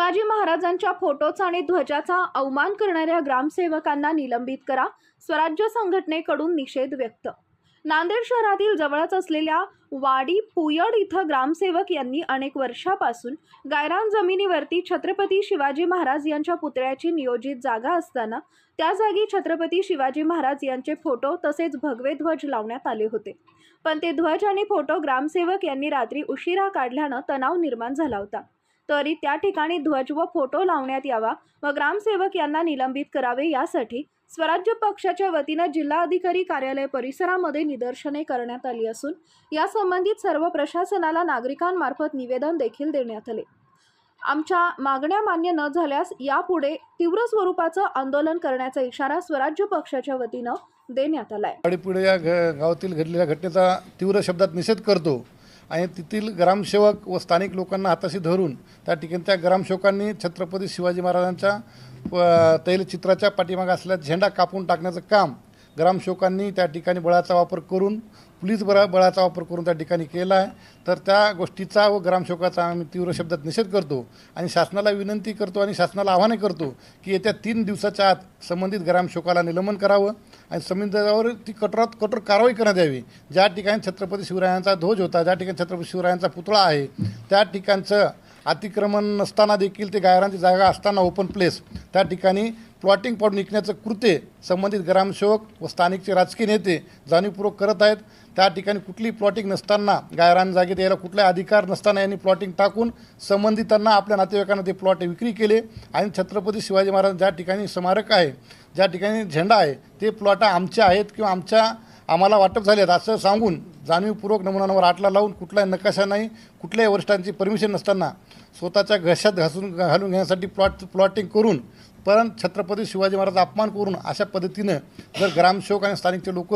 शिवाजी महाराजांच्या फोटोचा आणि ध्वजाचा अवमान करणाऱ्या ग्रामसेवकांना निलंबित करा स्वराज्य संघटनेकडून निषेध व्यक्त. नांदेड शहरातील जवळच असलेल्या वाडी पुयड इथं ग्रामसेवक यांनी अनेक वर्षापासून गायरान जमिनीवरती छत्रपती शिवाजी महाराज यांच्या पुतळ्याची नियोजित जागा असताना त्या जागी छत्रपती शिवाजी महाराज यांचे फोटो तसेच भगवे ध्वज लावण्यात आले होते. पण ते ध्वज आणि फोटो ग्रामसेवक यांनी रात्री उशिरा काढल्यानं तणाव निर्माण झाला होता. तरी त्या ठिकाणी ध्वज व फोटो लावण्यात यावा व ग्रामसेवक यांना निलंबित करावे यासाठी स्वराज्य पक्षाच्या वतीनं जिल्हाधिकारी कार्यालय परिसरामध्ये निदर्शने करण्यात आली असून या संबंधित सर्व प्रशासनाला नागरिकांमार्फत निवेदन देखील देण्यात आले. आमच्या मागण्या मान्य न झाल्यास यापुढे तीव्र स्वरूपाचं आंदोलन करण्याचा इशारा स्वराज्य पक्षाच्या वतीनं देण्यात आलाय. पुढे या गावातील घडलेल्या घटनेचा तीव्र शब्दात निषेध करतो. आणि तेथील ग्रामसेवक व स्थानिक लोकांना हाताशी धरून त्या ठिकाणी त्या ग्रामसेवकांनी छत्रपती शिवाजी महाराजांच्या प- तैलचित्राच्या पाठीमागे असलेला झेंडा कापून टाकण्याचं काम ग्रामसेवकांनी त्या ठिकाणी बळाचा वापर करून पोलीस बळा बळाचा वापर करून त्या ठिकाणी केला आहे. तर त्या गोष्टीचा व ग्रामसेवकाचा आम्ही तीव्र शब्दात निषेध करतो आणि शासनाला विनंती करतो आणि शासनाला आव्हाने करतो की येत्या तीन दिवसाच्या आत संबंधित ग्रामसेवकाला निलंबन करावं आणि संबंधितावर ती कठोरात कठोर कारवाई करण्यात यावी. ज्या ठिकाणी छत्रपती शिवरायांचा ध्वज होता ज्या ठिकाणी छत्रपती शिवरायांचा पुतळा आहे त्या ठिकाणचं अतिक्रमण नसताना देखील ते गायरांची जागा असताना ओपन प्लेस त्या ठिकाणी प्लॉटिंग पाडून विकण्याचं कृत्य संबंधित ग्रामसेवक व स्थानिकचे राजकीय नेते जाणीवपूर्वक करत आहेत. त्या ठिकाणी कुठली प्लॉटिंग नसताना गायरान जागेत यायला कुठला अधिकार नसताना यांनी प्लॉटिंग टाकून संबंधितांना आपल्या नातेवाईकांना ते प्लॉट विक्री केले. आणि छत्रपती शिवाजी महाराज ज्या ठिकाणी स्मारक आहे ज्या ठिकाणी झेंडा आहे ते प्लॉट आमचे आहेत किंवा आमच्या आम्हाला वाटप झाले आहेत असं सांगून जाणीवपूर्वक नमुनांवर आटला लावून कुठलाही नकाशा नाही कुठल्याही वरिष्ठांची परमिशन नसताना स्वतःच्या घशात घासून घालून घेण्यासाठी प्लॉट प्लॉटिंग करून पण छत्रपती शिवाजी महाराज अपमान करून अशा पद्धतीनं जर ग्रामसेवक आणि स्थानिकचे लोक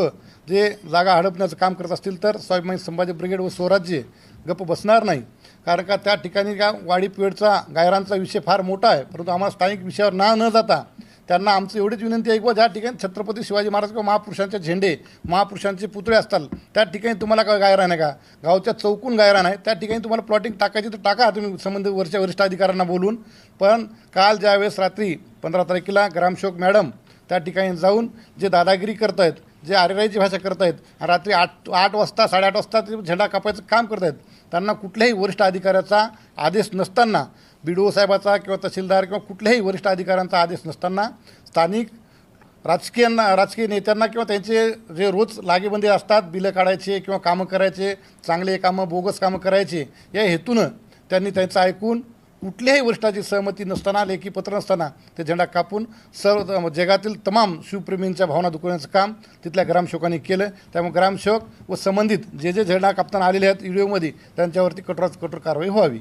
जे जागा हडपण्याचं काम करत असतील तर स्वाभिमानी संभाजी ब्रिगेड व स्वराज्य गप्प बसणार नाही. कारण का त्या ठिकाणी का वाडी पेडचा गायरांचा विषय फार मोठा आहे परंतु आम्हाला स्थानिक विषयावर ना न जाता त्यांना आमचं एवढीच विनंती आहे की ज्या ठिकाणी छत्रपती शिवाजी महाराज किंवा महापुरुषांचे झेंडे महापुरुषांचे पुतळे असतात त्या ठिकाणी तुम्हाला काय गायरान आहे का? गावच्या चौकून गायरान आहे त्या ठिकाणी तुम्हाला प्लॉटिंग टाकायची तर टाका तुम्ही संबंधित वरच्या वरिष्ठ अधिकाऱ्यांना बोलून. पण काल ज्यावेळेस रात्री पंधरा तारखेला ग्रामसेवक मॅडम त्या ठिकाणी जाऊन जे दादागिरी करत आहेत जे आरेराईची भाषा करत आहेत रात्री आठ आठ वाजता साडेआठ वाजता ते झेंडा कापायचं काम करत आहेत त्यांना कुठल्याही वरिष्ठ अधिकाऱ्याचा आदेश नसताना बी डी ओ साहेबाचा किंवा तहसीलदार किंवा कुठल्याही वरिष्ठ अधिकाऱ्यांचा आदेश नसताना स्थानिक राजकीयांना राजकीय नेत्यांना किंवा त्यांचे जे रोज लागेबंदी असतात बिलं काढायचे किंवा कामं करायचे चांगले कामं बोगस कामं करायचे या हेतूनं त्यांनी त्यांचं ऐकून कुठल्याही वरिष्ठाची सहमती नसताना लेखीपत्र नसताना ते झेंडा कापून सर्व जगातील तमाम शिवप्रेमींच्या भावना दुखवण्याचं काम तिथल्या ग्रामसेवकांनी केलं. त्यामुळे ग्रामसेवक व संबंधित जे जे झेंडा कापताना आलेले आहेत व्हिडिओमध्ये त्यांच्यावरती कठोरात कठोर कारवाई व्हावी.